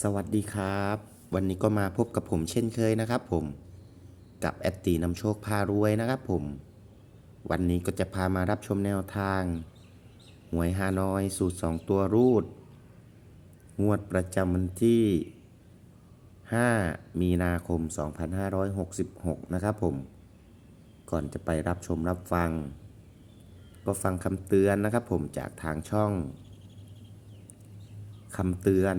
สวัสดีครับ วันนี้ก็มาพบกับผมเช่นเคยนะครับผมกับแอตตีนำโชคพารวยนะครับผม วันนี้ก็จะพามารับชมแนวทาง หวยฮานอยสูตร 2 ตัวรูด งวดประจำวันที่ 5 มีนาคม 2566 นะครับผม ก่อนจะไปรับชมรับฟัง ก็ฟังคำเตือนนะครับผมจากทางช่องคำเตือน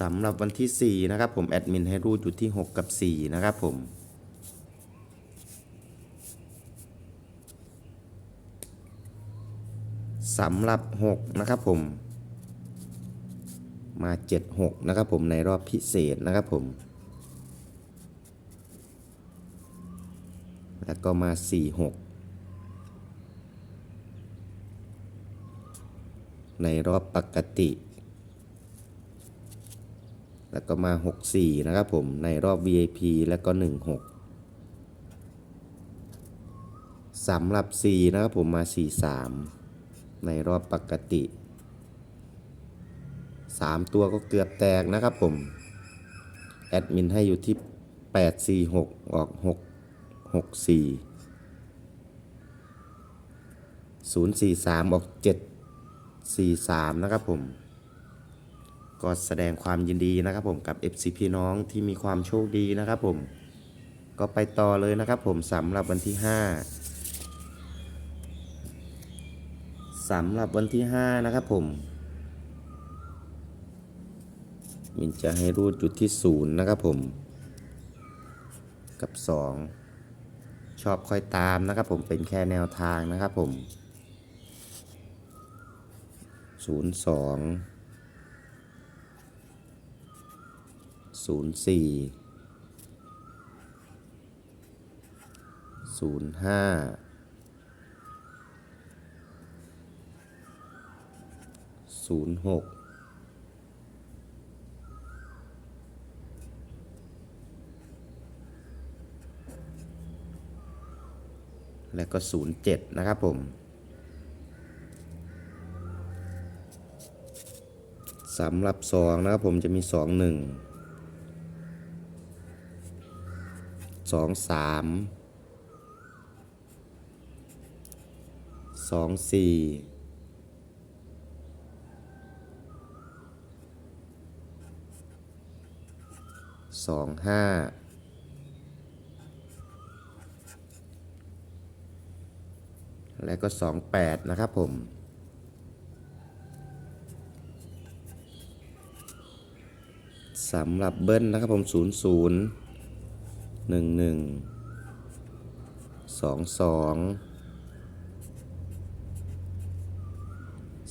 สำหรับวันที่ 4 นะครับผมแอดมินให้รูดอยู่ที่ 6 กับ 4 นะครับผมสำหรับ 6 นะครับผม มา 7 6 นะครับผมในรอบพิเศษนะครับผม แล้วก็มา 4 6 ในรอบปกติ แล้วก็มา 64 นะครับผมในรอบ VIP แล้วก็ 16สำหรับ 4 นะครับผมมา 43 ในรอบปกติ 3 ตัวก็เกือบแตกนะครับผม แอดมินให้อยู่ที่ 846 ออก 6 64 043 ออก 743 นะครับผม ก็แสดงความยินดีนะครับผมกับ FC พี่น้องที่มีความโชคดีนะครับผมก็ไปต่อเลยนะครับผมสำหรับวันที่ 5สำหรับวันที่ 5 นะครับผมมินจะให้รูดจุดที่ 0 นะครับผม กับ 2 ชอบค่อยตามนะครับผมเป็นแค่แนวทางนะครับผม 02 ศูนย์สี่ศูนย์ห้าศูนย์หกและก็ 07 นะครับผม สำหรับ 2 นะครับผมจะมี 2 1 สองสามสองสี่สองห้าและก็สองแปดนะครับผม สำหรับเบิ้ลนะครับผมศูนย์ศูนย์ หนึ่งหนึ่งสองสอง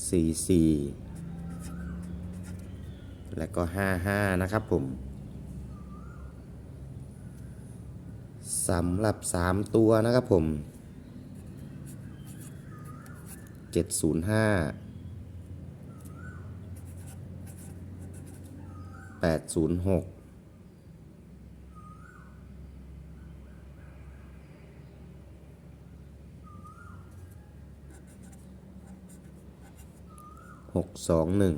สี่สี่และก็ห้าห้านะครับผมสำหรับสามตัวนะครับผมเจ็ดศูนย์ห้าแปดศูนย์หก หกสองหนึ่ง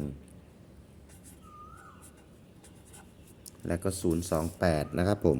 และก็ศูนย์สองแปดนะครับผม